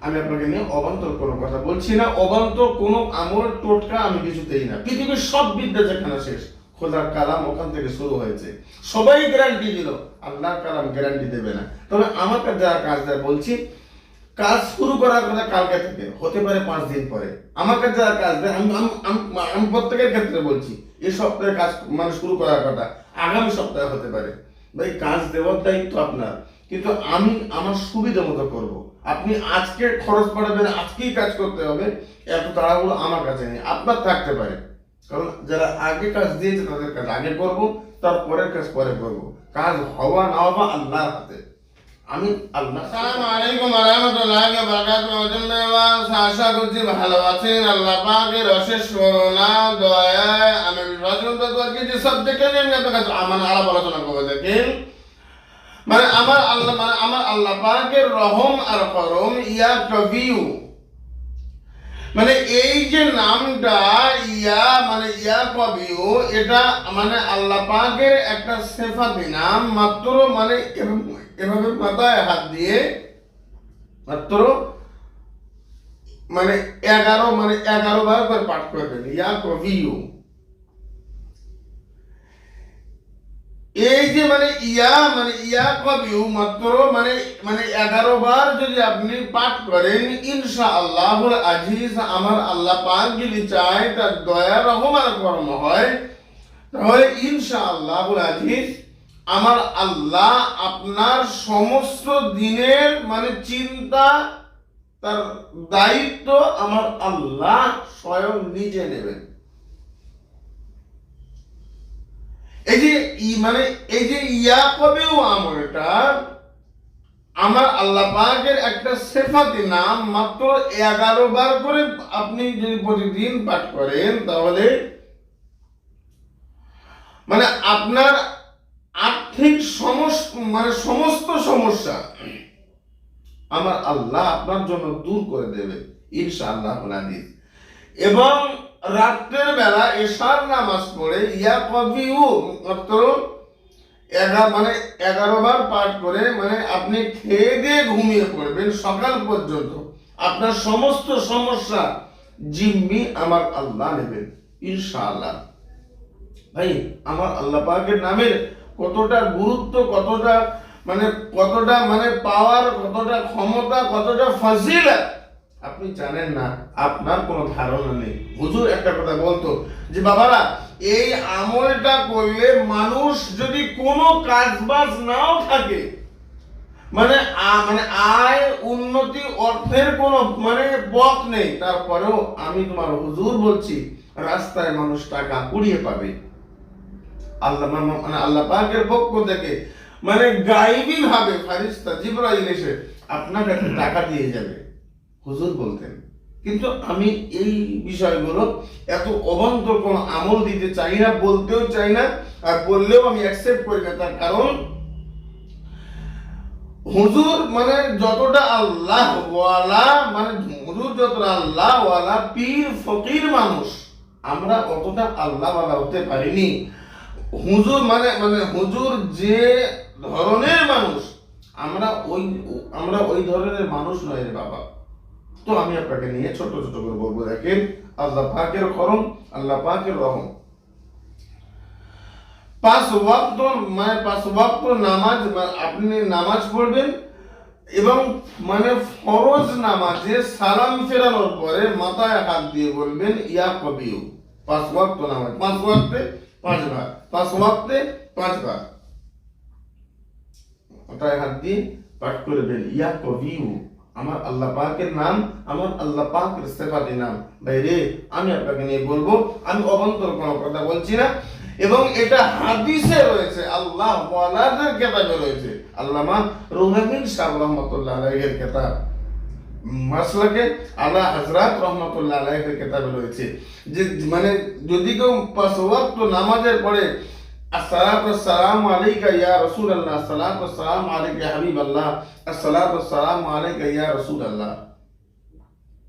আমি আপনাকে নিয়ে অবান্তর কোনো কথা বলছি না। অবান্তর কোনো আমল, টোটকা আমি কিছুতেই না। পৃথিবীর সব বিদ্যা যেখানে শেষ, খোদার কালাম ওখান থেকে শুরু হয়েছে। সবাই গ্যারান্টি দিল, আল্লাহর কালাম গ্যারান্টি দেবে না। তবে আমাকে যারা কাজ দেয় বলছি, কাজ শুরু করার কথা কালকে থেকে, হতে পারে পাঁচ দিন পরে। আমাকে যারা কাজ দেয়, আমি- আমি প্রত্যেকের ক্ষেত্রে বলছি এই সপ্তাহে কাজ মানে শুরু করার কথা, আগামী সপ্তাহে হতে পারে। ভাই, কাজ দেওয়ার দায়িত্ব আপনার। কিন্তু আমি আমার সুবিধা মতো করব। আপনি আজকে খরচ বাড়াবেন, আজকেই কাজ করতে হবে, এত তাড়াহুড়ো আমার কাছে নেই। আপনার থাকতে পারে। কারণ যারা আগে কাজ দিয়েছে, তাদের কাজ আগে করব তারপরের কাজ পরে করব। কাজ হওয়া না হওয়া আল্লাহর হাতে। আমি আল্লাহ করছি ভালো আছেন। আল্লাহ পাকের অশেষ দয়ায় আমি আমার আলাপ আলোচনা করব দেখেন মানে আমার আল্লাহ মানে আমার আল্লাহ পাকের রহম আর করম ইয়া কবিউ মানে এই যে নামটা ইয়া মানে ইয়া কবিউ এটা মানে আল্লাহ পাকের একটা সেফাতি নাম, মাত্র মানে এভাবে- মাথায় হাত দিয়ে, মাত্র মানে এগারো মানে এগারো বার করে পাঠ করবেন ইয়া কবিউ এই যে মানে ইয়া মানে ইয়া কবিউ মাত্র মানে মানে এগারো বার যদি আপনি পাঠ করেন ইনশা আল্লাহুল আজিজ আমার আল্লাহ পাক যদি চায়, তার দয়া রহমান কর্ম হয়, তাহলে ইনশা আল্লাহুল আজিজ আমার আল্লাহ আপনার সমস্ত দিনের মানে চিন্তা, তার দায়িত্ব আমার আল্লাহ স্বয়ং নিজে নেবেন। এই যে মানে এই যে ইয়া কবেও আমলটা আমার আল্লাহ পাকের একটা সেফাতি নাম মাত্র এগারো বার করে আপনি যদি প্রতিদিন পাঠ করেন, তাহলে মানে আপনার আর্থিক সমস্ত মানে সমস্ত সমস্যা আমার আল্লাহ আপনার জন্য দূর করে দেবে, ইনশাআল্লাহ আল্লাহ এবং রাত্রের বেলা এশার নামাজ পড়ে ইয়া এগারো মানে এগারো বার পাঠ করে মানে আপনি খেয়ে দিয়ে ঘুমিয়ে পড়বেন সকাল পর্যন্ত। আপনার সমস্ত সমস্যা জিম্মি আমার আল্লাহ নেবেন, ইনশাআল্লাহ। ভাই, আমার আল্লাহ পাকের নামের কতটা গুরুত্ব, কতটা মানে কতটা মানে পাওয়ার কতটা ক্ষমতা, কতটা ফজিলত আপনি জানেন না, আপনার কোনো ধারণা নেই। হুজুর একটা কথা বলতো যে, বাবারা, এই আমলটা করলে মানুষ যদি কোনো কাজ বাজ নাও থাকে মানে মানে আয়, উন্নতি, অর্থের কোনো মানে পথ নেই, তারপরেও আমি তোমার হুজুর বলছি, রাস্তায় মানুষ টাকা কুড়িয়ে পাবে। আল্লাহ মানে আল্লাহ পাকের পক্ষ থেকে মানে গাইবি ভাবে ফারিস্তা জিব্রাইল এসে আপনাকে টাকা দিয়ে যাবে। হুজুর বলতেন। কিন্তু আমি এই বিষয়গুলো এত অবান্তর কোনো আমল দিতে চাই না, বলতেও চাই না, আর বললেও আমি অ্যাকসেপ্ট করি না। তার কারণ, হুজুর মানে যতটা আল্লাহ ওয়ালা মানে হুজুর যতটা আল্লাহ ওয়ালা, পীর, ফকির মানুষ, আমরা অতটা আল্লাহ ওয়ালা হতে পারিনি। হুজুর মানে মানে হুজুর যে ধরনের মানুষ, আমরা ওই আমরা ওই ধরনের মানুষ নয় রে বাবা। তো আমি আপনাকে নিয়ে ছোট ছোট করে বলব, দেখেন, আল্লাহ পাকের করম, আল্লাহ পাকের রহম। পাঁচ ওয়াক্ত মানে পাঁচ ওয়াক্ত নামাজ আপনি নামাজ পড়বেন এবং মানে ফরজ নামাজে সালাম ফেরানোর পরে মাথায় হাত দিয়ে বলবেন, ইয়া কবিউ। পাঁচ ওয়াক্ত নামাজ, পাঁচ ওয়াক্তে পাঁচবার পাঁচ ওয়াক্তে পাঁচবার মাথায় হাত দিয়ে পাঠ করবেন ইয়া কবিউ। আমার আল্লাহ পাকের নাম, আমার আল্লাহ পাকের সেফাতি নাম। ভাই রে আমি আপনাকে নিয়ে বলব, আমি অবান্তর কোনো কথা বলছি না। এবং এটা হাদিসে রয়েছে, আল্লাহ ওয়ালাদের কেতাবে রয়েছে। আল্লামা রুহামিন সাহ রহমতুল্লাহ আলাইহের কেতাব। মাসলাকে আলা হজরত রহমতুল্লাহ আলাইহের কেতাবে রয়েছে। যে মানে যদি কেউ পাঁচ ওয়াক্ত নামাজের পরে আসসালাম আলাইকা ইয়া রসুল আল্লাহ সালাম আলাইকা হাবিব আল্লাহ আসসালাম আলাইকা ইয়া রসুল আল্লাহ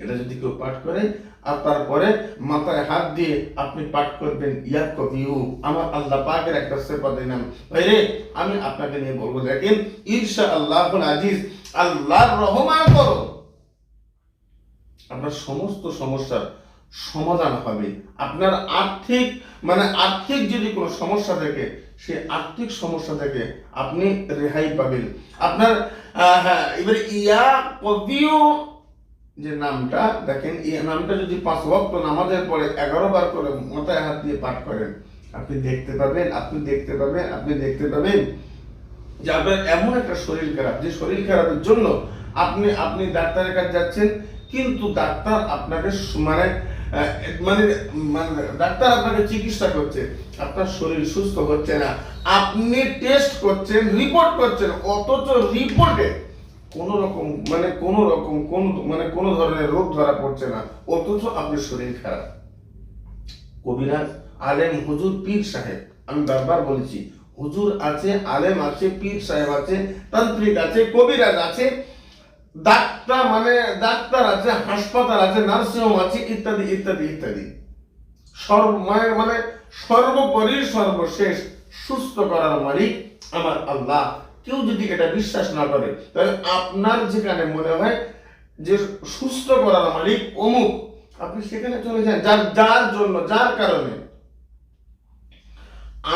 এটা যদি কেউ পাঠ করে, আর তারপরে মাথায় হাত দিয়ে আপনি পাঠ করবেন ইয়া কবিউ আমার আল্লাহ পাকের একটা সেবা দিলাম রে আমি আপনাকে নিয়ে বলব, দেখেন ঈর্ষা আল্লাহ আজিজ, আল্লাহর রহমান করো। আপনার সমস্ত সমস্যার সমাধান হবে। আপনার আর্থিক মানে আর্থিক যদি কোনো সমস্যা থাকে, সেই আর্থিক সমস্যা থেকে আপনি রেহাই পাবেন। আপনার হ্যাঁ এবার ইয়া কবিও যে নামটা, দেখেন, এই নামটা যদি পাঁচ ওয়াক্ত নামাজের পরে এগারো বার করে মাথায় হাত দিয়ে পাঠ করেন, আপনি দেখতে পাবেন, আপনি দেখতে পাবেন, আপনি দেখতে পাবেন যে আপনার এমন একটা শরীর খারাপ। যে শরীর খারাপের জন্য আপনি আপনি ডাক্তারের কাছে যাচ্ছেন, কিন্তু ডাক্তার আপনাকে মানে মানে মানে ডাক্তার আপনাকে চিকিৎসা করছে, আপনার শরীর সুস্থ হচ্ছে না। আপনি টেস্ট করছেন রিপোর্ট করছেন, অথচ রিপোর্টে কোন রকম মানে কোন রকম, কোন মানে কোন ধরনের রোগ ধরা পড়ছে না, অথচ আপনার শরীর খারাপ। কবিরাজ, আলেম, হুজুর, পীর সাহেব, আমি বারবার বলেছি, হুজুর আছে, আলেম আছে, পীর সাহেব আছে, তান্ত্রিক আছে, কবিরাজ আছে ডাক্তার মানে ডাক্তার আছে, হাসপাতাল আছে, নার্সিংহোম আছে, ইত্যাদি ইত্যাদি ইত্যাদি। সর্ব মানে মানে সর্বোপরি সর্বশেষ সুস্থ করার মালিক আমার আল্লাহ। কেউ যদি এটা বিশ্বাস না করে, তাহলে আপনার যেখানে মনে হয় যে সুস্থ করার মালিক অমুক, আপনি সেখানে চলে যান। যার যার জন্য, যার কারণে।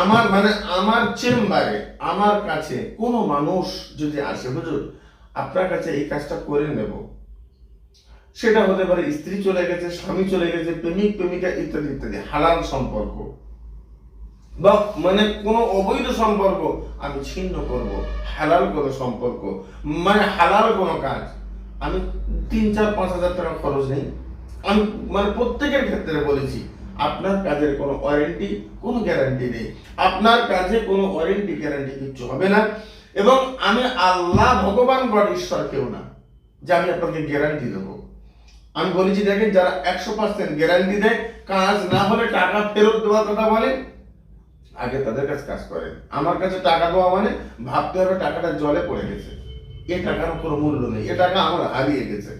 আমার মানে আমার চেম্বারে, আমার কাছে কোনো মানুষ যদি আসে, হুজুর আপনার কাছে এই কাজটা করে নেব। সেটা হতে পারে স্ত্রী চলে গেছে, স্বামী চলে গেছে, প্রেমিক, প্রেমিকা ইত্যাদি ইত্যাদি, হালাল সম্পর্ক। বা মানে কোনো অবৈধ সম্পর্ক, আমি ছিন্ন করব, হালাল কোনো সম্পর্ক মানে হালাল কোনো কাজ। আমি তিন, চার, পাঁচ হাজার টাকা খরচ নেই। আমি মানে প্রত্যেকের ক্ষেত্রে বলেছি, আপনার কাজের কোনো ওয়ারেন্টি, কোনো গ্যারান্টি নেই। আপনার কাজে কোনো ওয়ারেন্টি, গ্যারান্টি কিচ্ছু হবে না। এবং আমি আল্লাহ, ভগবান, গড, ঈশ্বর কেউ না, যে আমি আপনাকে গ্যারান্টি দেবো। আমি বলেছি দেখেন, যারা একশো পার্সেন্ট গ্যারান্টি দেয়, কাজ না হলে টাকা ফেরত দেওয়ার কথা বলে, আগে তাদের কাছে কাজ করেন। আমার কাছে টাকা দেওয়া মানে ভাবতে হবে টাকাটা জলে পড়ে গেছে। এ টাকার কোনো মূল্য নেই, এ টাকা আমার হারিয়ে গেছে।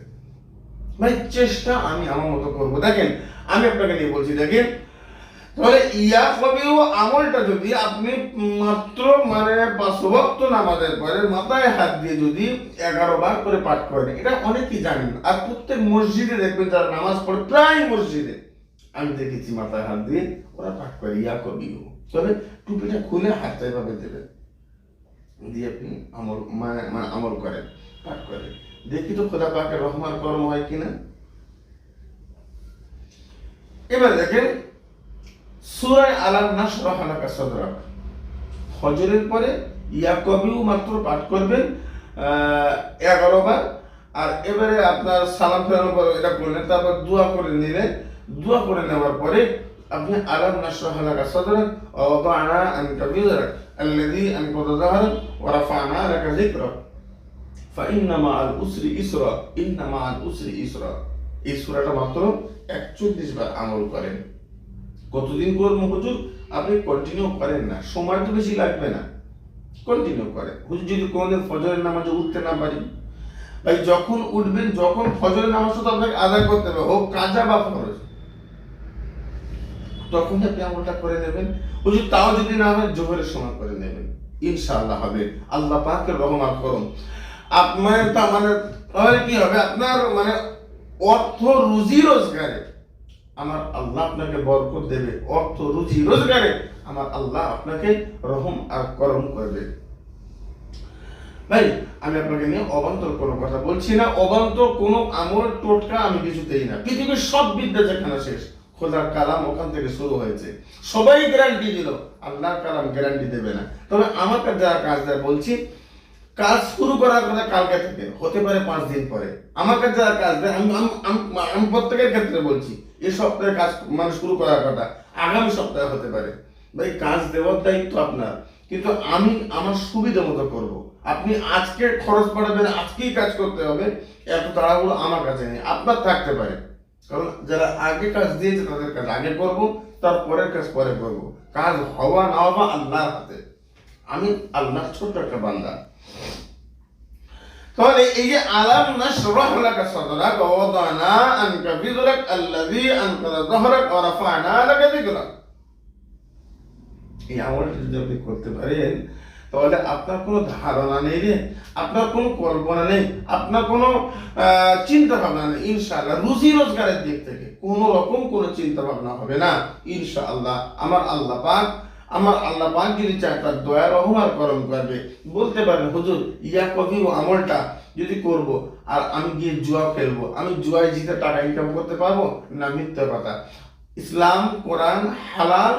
ভাই, চেষ্টা আমি আমার মতো করব। দেখেন, আমি আপনাকে নিয়ে বলছি, দেখেন তাহলে ইয়া কবিও আমলটা যদি আপনি মাত্র মানে পাঁচভক্ত নামাজের পরে মাথায় হাত দিয়ে যদি এগারো বার করে পাঠ করেন, এটা অনেকেই জানেন আর প্রত্যেক মসজিদে দেখবেন যারা নামাজ পড়ে, প্রায় মসজিদে। আমি দেখেছি মাথায় হাত দিয়ে ওরা পাঠ করে, ইয়া কবিও তবে টুপিটা খুলে হাতটা এভাবে দেবেন। দিয়ে আপনি আমল মানে মানে আমল করেন, পাঠ করেন। দেখি তো খোদা পাকের রহমান কর্ম হয় কিনা। এবার দেখেন সুরায় আলাম নাসরাহ লাকা সাদরাক ফজরের পরে ইয়াকবিউ মাত্র পাঠ করবেন এগারো বার আর এবারে আপনার সালাম ফেরানোর পর এটা করলেন তারপর দোয়া করে নিলেন দোয়া করে নেওয়ার পরে আপনি আলাম নাসরাহ লাকা সাদরাক ওয়া ওয়াদানা আনকা বিযরাক الذي أنقض ظهرك ورفعنا لك ذكرك فإن مع الأسر يسرا إن مع الأسر يسرا এই সূরাটা মাত্র একচল্লিশ বার আমল করেন কতদিন করব হুজুর? আপনি কন্টিনিউ করেন না। সময় তো বেশি লাগবে না। কন্টিনিউ করেন। হুজুর, যদি কোনোদিন ফজরের নামাজে উঠতে না পারি? ভাই, যখন উঠবেন, যখন ফজরের নামাজটা তো আপনাকে আদায় করতে হবে। হোক কাজা বা ফরজ। তখন আপনি আমলটা করে নেবেন। হুজুর, তাও যদি না হয়, জোহরের সময় করে নেবেন। ইনশাআল্লাহ হবে। আল্লাহ পাকের রহমান করুন। আপনার তা মানে তাহলে কি হবে? আপনার মানে অর্থ, রুজি রোজগারে আমার আল্লাহ আপনাকে বরকত দেবে, অর্থ, রুজি, রোজগারে আমার আল্লাহ আপনাকে রহম আর করম করবে। ভাই, আমি আপনাকে নিয়ে অবান্তর কোনো কথা বলছি না, অবান্তর কোনো আমল টোটকা আমি কিছুতেই না। পৃথিবীর সব বিদ্যা যেখানে শেষ, খোদার কালাম ওখান থেকে শুরু হয়েছে। সবাই গ্যারান্টি দিল, আল্লাহর কালাম গ্যারান্টি দেবে না। তবে আমাকে যারা কাজ দেয়, বলছি, কাজ শুরু করার কথা কালকে থেকে, হতে পারে পাঁচ দিন পরে। আমাকে যারা কাজ দেয় আমি প্রত্যেকের ক্ষেত্রে বলছি এই সপ্তাহে কাজ মানে শুরু করার কথা। আগামী সপ্তাহে হতে পারে। ভাই, কাজ দেওয়ার দায়িত্ব আপনার। কিন্তু আমি আমার সুবিধা মতো করব। আপনি আজকে খরচ বাড়াবেন, আজকেই কাজ করতে হবে। এত তাড়াহুড়ো আমার কাছে নেই। আপনার থাকতে পারে। কারণ যারা আগে কাজ দিয়েছে তাদের কাজ আগে করব তারপরের কাজ পরে করব। কাজ হওয়া না হওয়া আল্লাহর হাতে। আমি আল্লাহর ছোট্ট একটা বান্দা। তাহলে এই যে আলাম নাশরাহ লাকা সাদরাক ওয়া ওয়াদানা আনকা বিযরাক আল্লাযী আনকাযা যাহরাক ওয়া রাফা'না লাকা যিকরাক এই আমলটা যদি আপনি করতে পারেন, তাহলে আপনার কোনো ধারণা নেই রে, আপনার কোনো কল্পনা নেই, আপনার কোনো চিন্তা ভাবনা নেই। ইনশাআল্লাহ রুজি রোজগারের দিক থেকে কোনো রকম কোনো চিন্তা ভাবনা হবে না। ইনশাআল্লাহ আমার আল্লাহ পাক আমার আল্লাহ পাক যদি চায় তার দয়া রহমার করম করবে। বলতে পারেন, হুজুর, ইয়া কবি ও আমলটা যদি করব আর আমি গিয়ে জুয়া খেলব, আমি জুয়ায় জিতে টাকা ইনকাম করতে পারব না মিথ্যা কথা? ইসলাম, কোরআন হালাল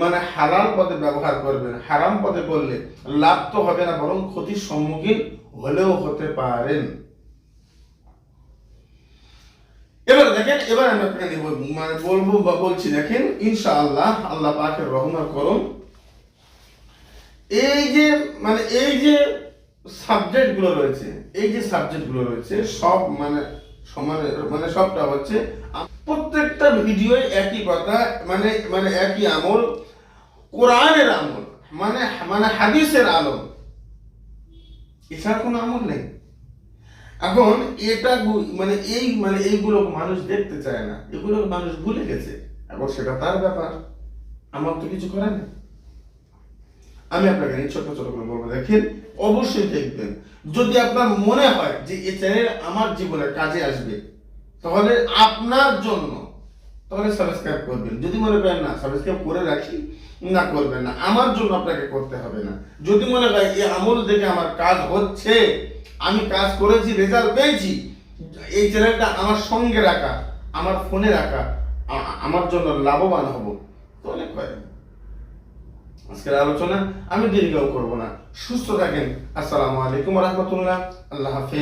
মানে হালাল পথে ব্যবহার করবেন, হারাম পথে করলে লাভ তো হবে না, বরং ক্ষতির সম্মুখীন হলেও হতে পারেন এবার দেখেন, এবার আমি আপনাকে মানে বলব বা বলছি, দেখেন, ইনশাআল্লাহ আল্লাহ পাকের করুন এই যে মানে এই যে সাবজেক্টগুলো রয়েছে, এই যে সাবজেক্টগুলো রয়েছে, সব মানে সমানে মানে সবটা হচ্ছে, প্রত্যেকটা ভিডিও একই কথা মানে মানে একই আমল, কোরআনের আমল মানে মানে হাদিসের আলম। এছাড়া কোনো আমল নেই। এখন এটা মানে এই মানে এইগুলো মানুষ দেখতে চায় না, এগুলো মানুষ ভুলে গেছে। এখন সেটা তার ব্যাপার। আমার তো কিছু করার নেই। আমি আপনাকে ছোট ছোট করে বলব, দেখেন, অবশ্যই দেখবেন। যদি আপনার মনে হয় যে এই চ্যানেল আমার জীবনে কাজে আসবে, তাহলে আপনার জন্য, তাহলে সাবস্ক্রাইব করবেন। যদি মনে করেন না সাবস্ক্রাইব করে রাখি, না করবেন না, আমার জন্য আপনাকে করতে হবে না। যদি মনে হয় এই আমল দেখে আমার কাজ হচ্ছে আমি কাজ করেছি রেজাল্ট পেয়েছি, এই চ্যানেলটা আমার সঙ্গে রাখা, আমার ফোনে রাখা আমার জন্য লাভবান হব। তাহলে হয় আজকের আলোচনা আমি দীর্ঘ করব না। সুস্থ থাকেন। আসসালামু আলাইকুম রহমতুল্লাহ। আল্লাহ হাফিজ।